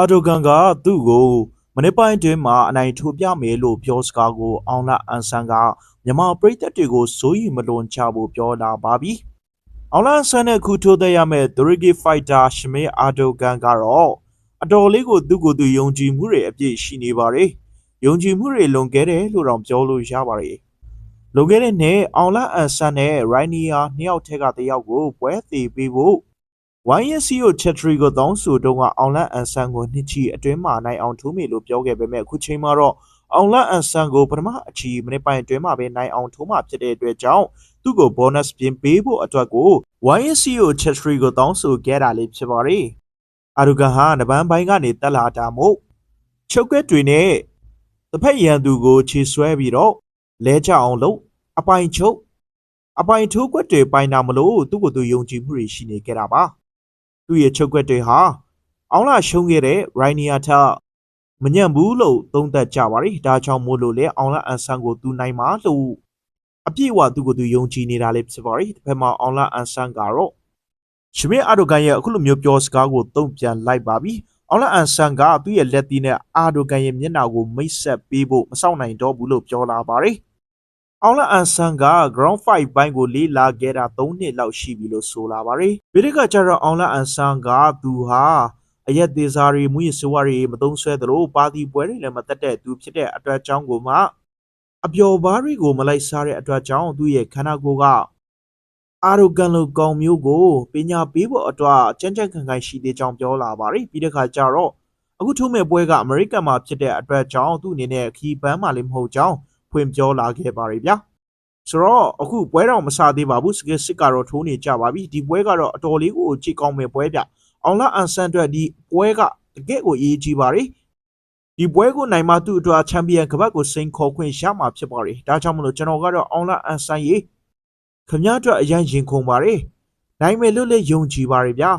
အာဒိုကန်ကသူ့ကိုမနေ့ပိုင်းအတွင်းမှာအနိုင်ထိုးပြမယ်လို့ပြောစကားကိုအောင်လာအန်ဆန်ကမြန်မာပြည်သက်တွေကိုစိုးရိမ်မလွန်ချဖို့ပြောလာပါပြီ။အောင်လာအန်ဆန်နဲ့ခုထိုးသက်ရမယ့်ဒရီဂီဖိုက်တာရှမေအာဒိုကန်ကတော့အတော်လေးကိုသူ့ကိုယ်သူယုံကြည်မှုတွေအပြည့်ရှိနေပါတယ်။ယုံကြည်မှုတွေလွန်ခဲ့တယ်လို့တော့ပြောလို့ရပါတယ်။လွန်ခဲ့တဲ့နှစ်အောင်လာအန်ဆန်နဲ့ရိုင်းနီယာနှစ်ယောက်ထက်ကတယောက်ကိုပွဲသေးပေးဖို့ YSCO Chattery ကိုတောင်းဆိုတော့ကအောင်လန့်အန်ဆန်ကိုနှစ်ချီအတွင်းမှာနိုင်အောင်ထိုးမယ်လို့ပြောခဲ့ပေမဲ့အခုချိန်မှာတော့အောင်လန့်အန်ဆန်ကိုပထမအချီမိနစ်ပိုင်းအတွင်းမှာပဲနိုင်အောင်ထိုးမှဖြစ်တဲ့အတွက်ကြောင့်သူ့ကို bonus ပြင်ပေးဖို့အတွက်ကို YSCO Chattery ကိုတောင်းဆိုခဲ့တာလေးဖြစ်ပါတယ်။အာရူဂန်ဟာနဗန်းပိုင်းကနေတက်လာတာမို့ချုပ်ကွက်တွေနဲ့တစ်ဖက်ရန်သူကိုခြေဆွဲပြီးတော့လဲချအောင်လုပ်အပိုင်ချုပ်အပိုင်ထိုးကွက်တွေပိုင်တာမလို့သူ့ကိုယ်သူယုံကြည်မှုတွေရှိနေခဲ့တာပါ။ သူ့ရဲ့ချုပ်ကွက်တွေဟာအောင်လာရှုံးခဲ့တဲ့ရိုင်းနီယာထက်မညံ့ဘူးလို့သုံးသပ်ကြပါတယ်။ဒါကြောင့်မို့လို့လေအောင်လာအန်ဆန်ကိုသူနိုင်မှာလို့အပြည့်အဝသူ့ကိုယ်သူယုံကြည်နေတာလေးဖြစ်ပါတယ်။တစ်ဖက်မှာအောင်လာအန်ဆန်ကတော့ရှမင်းအာဒိုကန်ရဲ့အခုလိုမျိုးပြောစကားကိုတုံ့ပြန်လိုက်ပါပြီ။အောင်လာအန်ဆန်ကသူ့ရဲ့လက်သီးနဲ့အာဒိုကန်ရဲ့မျက်နှာကိုမိတ်ဆက်ပေးဖို့မစောင့်နိုင်တော့ဘူးလို့ပြောလာပါတယ်။ အောင်လအန်ဆန်က ground fight ဘိုင်းကိုလေးလာခဲ့တာ3နှစ်လောက်ရှိပြီလို့ဆိုလာပါတယ်။ဗီဒီကကျတော့အောင်လအန်ဆန်ကသူဟာအရက်သေးစားတွေမူရစဝါတွေမသုံးဆွဲသလိုပါတီပွဲတွေလည်းမတက်တဲ့သူဖြစ်တဲ့အတွက်ကြောင့်ကိုမှအပျော်ဘားတွေကိုမလိုက်စားတဲ့အတွက်ကြောင့်သူ့ရဲ့ခန္ဓာကိုယ်ကအာရိုဂန်လိုကောင်မျိုးကိုပညာပေးဖို့အတွက်ကြမ်းကြမ်းခံခိုင်ရှိသေးကြောင်းပြောလာပါတယ်ပြီးတဲ့ခါကျတော့အခုထိုးမဲ့ပွဲကအမေရိကန်မှာဖြစ်တဲ့အတွက်ကြောင့်သူ့အနေနဲ့ခီးပန်းမှလည်းမဟုတ်ကြောင်း ဖွင့်ပြောလာခဲ့ပါတယ်ဗျာဆိုတော့အခုပွဲတော်မစသေးပါဘူးစကစ်စစ်ကတော့ထိုးနေကြပါပြီဒီပွဲကတော့အတော်လေးကိုကြည့်ကောင်းမဲ့ပွဲဗျအောင်လာအန်ဆန်အတွက်ဒီပွဲကတကယ့်ကိုအရေးကြီးပါတယ်ဒီပွဲကိုနိုင်မှသူ့အတွက်ချန်ပီယံကပတ်ကိုစိန်ခေါ်ခွင့်ရမှာဖြစ်ပါတယ်ဒါကြောင့်မလို့ကျွန်တော်ကတော့အောင်လာအန်ဆန်ရေခမည်းအတွက်အရင်ရင်ခုန်ပါတယ်နိုင်မယ်လို့လည်းယုံကြည်ပါတယ်ဗျာ